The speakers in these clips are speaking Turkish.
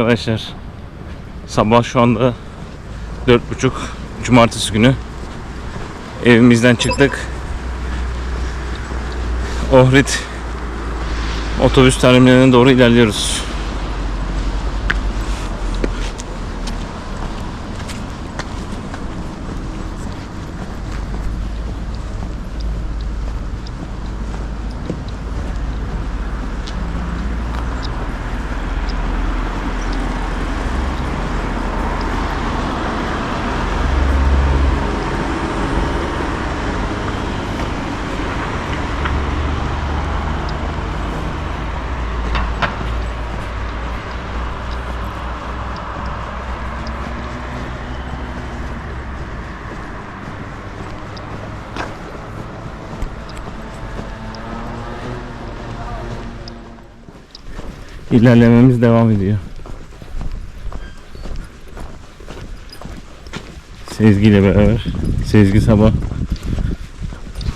arkadaşlar. Sabah şu anda dört buçuk cumartesi günü. Evimizden çıktık. Ohrid otobüs terminaline doğru ilerliyoruz. İlerlememiz devam ediyor. Sezgi ile beraber. Sezgi sabah.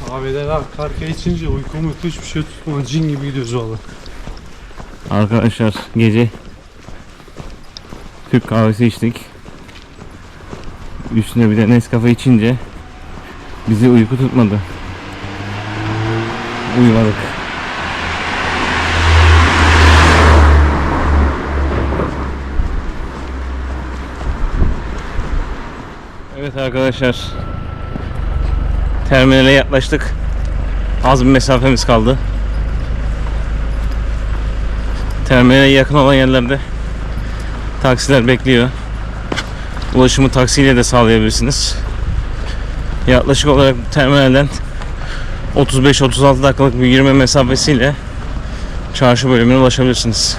Kahveler arka arkaya içince uykum uyku hiçbir şey tutmadı. Cin gibi gidiyoruz valla. Arkadaşlar gece Türk kahvesi içtik. Üstüne bir de Nescafe içince bizi uyku tutmadı. Uyumadık. Evet arkadaşlar. Terminale yaklaştık. Az bir mesafemiz kaldı. Terminale yakın olan yerlerde taksiler bekliyor. Ulaşımı taksiyle de sağlayabilirsiniz. Yaklaşık olarak terminalden 35-36 dakikalık bir yürüme mesafesiyle çarşı bölümüne ulaşabilirsiniz.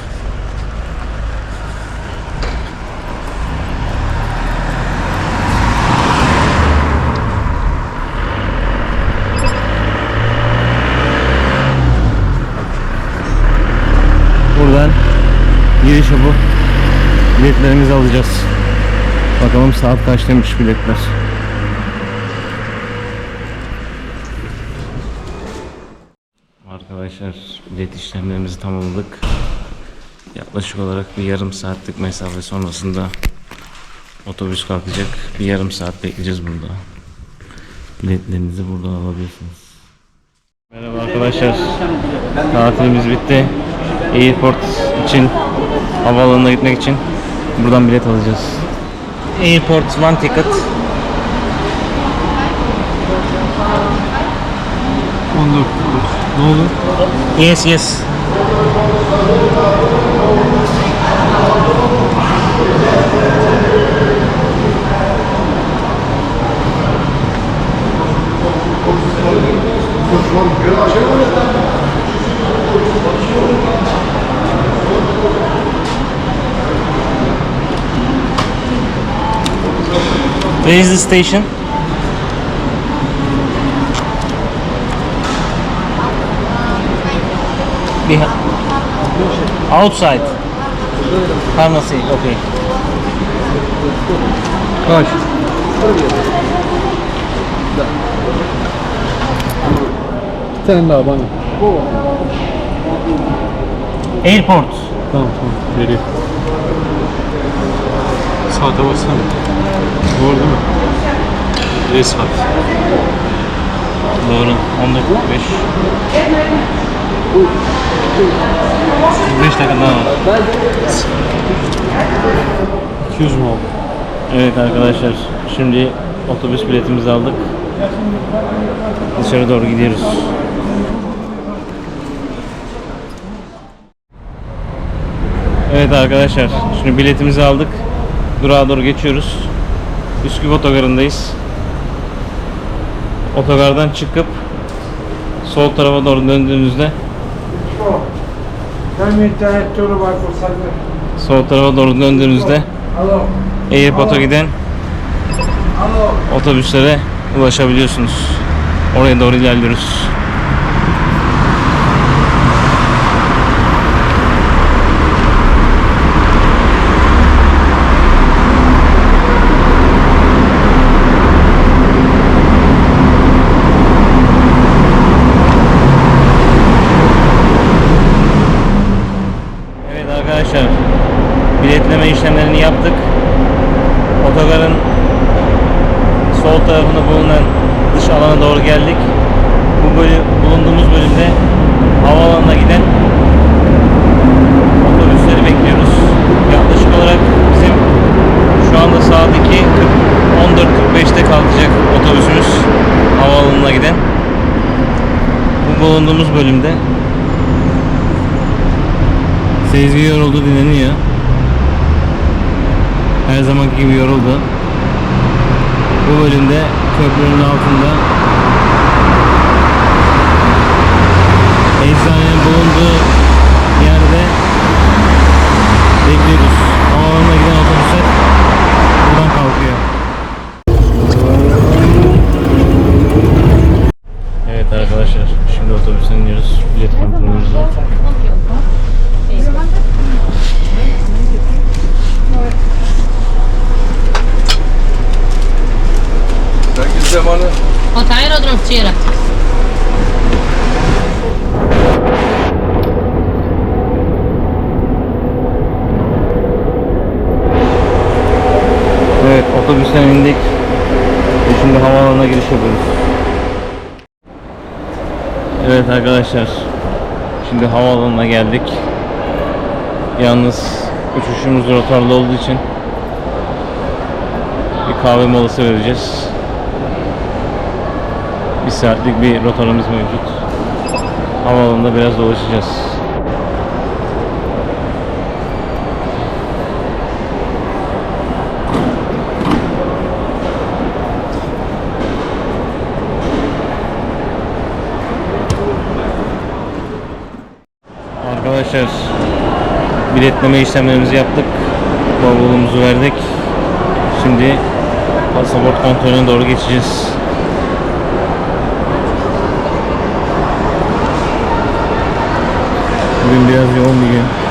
Buradan giriş bu. Biletlerimizi alacağız. Bakalım saat kaçtaymış biletler. Arkadaşlar bilet işlemlerimizi tamamladık. Yaklaşık olarak bir yarım saatlik mesafe sonrasında otobüs kalkacak. Bir yarım saat bekleyeceğiz burada. Biletlerinizi buradan alabilirsiniz. Merhaba arkadaşlar. Tatilimiz bitti. Airport için havaalanına gitmek için buradan bilet alacağız. Airport one ticket. 14 Ne olur? Yes yes. Where is the station? Behind. Outside. Pharmacy. Okay. Kaç? Bir tane daha bana. Airport. Tamam tamam. Vereyim. Saate baksana. Doğru değil mi? Saat? Doğru. 19.45. 5 dakika daha var. 200 mu oldu? Evet arkadaşlar. Şimdi otobüs biletimizi aldık. Dışarı doğru gidiyoruz. Evet arkadaşlar. Şimdi biletimizi aldık. Durağa doğru geçiyoruz. Üsküp otogarındayız. Otogardan çıkıp sol tarafa doğru döndüğünüzde sol tarafa doğru döndüğünüzde Airport'a giden otobüslere ulaşabiliyorsunuz. Oraya doğru ilerliyoruz. Bekleme işlemlerini yaptık. Otogarın sol tarafında bulunan dış alana doğru geldik. Bu bölüm, bulunduğumuz bölümde havaalanına giden otobüsleri bekliyoruz. Yaklaşık olarak bizim şu anda 2 14.45'te kalkacak otobüsümüz havaalanına giden. Bu bulunduğumuz bölümde Sezgi yoruldu dinleniyor. Her zamanki gibi yoruldu. Bu bölümde köprünün altında eczanenin bulunduğu Aerodrom včera. Evet otobüsten indik. Ve şimdi havaalanına giriş yapıyoruz. Evet arkadaşlar. Şimdi havaalanına geldik. Yalnız uçuşumuz rotarlı olduğu için bir kahve molası vereceğiz. Bir saatlik bir rotamız mevcut. Havaalanında biraz dolaşacağız. Arkadaşlar biletleme işlemlerimizi yaptık. Bavulumuzu verdik. Şimdi pasaport kontrolüne doğru geçeceğiz. Bugün biraz yoğun bir gün.